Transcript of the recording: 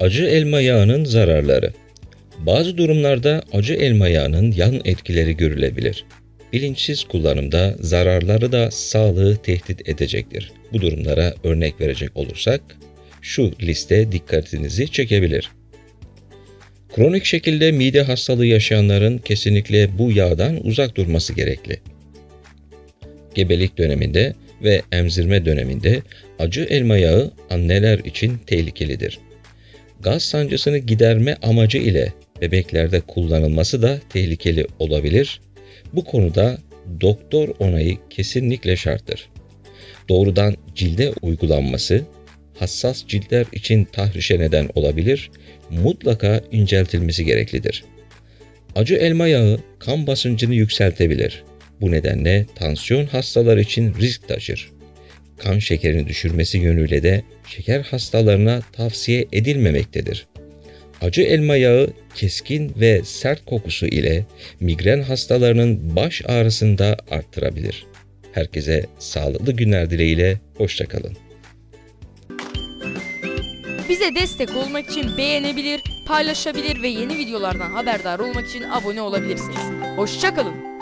Acı elma yağının zararları. Bazı durumlarda acı elma yağının yan etkileri görülebilir. Bilinçsiz kullanımda zararları da sağlığı tehdit edecektir. Bu durumlara örnek verecek olursak şu liste dikkatinizi çekebilir. Kronik şekilde mide hastalığı yaşayanların kesinlikle bu yağdan uzak durması gerekli. Gebelik döneminde ve emzirme döneminde acı elma yağı anneler için tehlikelidir. Gaz sancısını giderme amacı ile bebeklerde kullanılması da tehlikeli olabilir. Bu konuda doktor onayı kesinlikle şarttır. Doğrudan cilde uygulanması hassas ciltler için tahrişe neden olabilir, mutlaka inceltilmesi gereklidir. Acı elma yağı kan basıncını yükseltebilir. Bu nedenle tansiyon hastaları için risk taşır. Kan şekerini düşürmesi yönüyle de şeker hastalarına tavsiye edilmemektedir. Acı elma yağı keskin ve sert kokusu ile migren hastalarının baş ağrısını da arttırabilir. Herkese sağlıklı günler dileğiyle, hoşçakalın. Bize destek olmak için beğenebilir, paylaşabilir ve yeni videolardan haberdar olmak için abone olabilirsiniz. Hoşçakalın.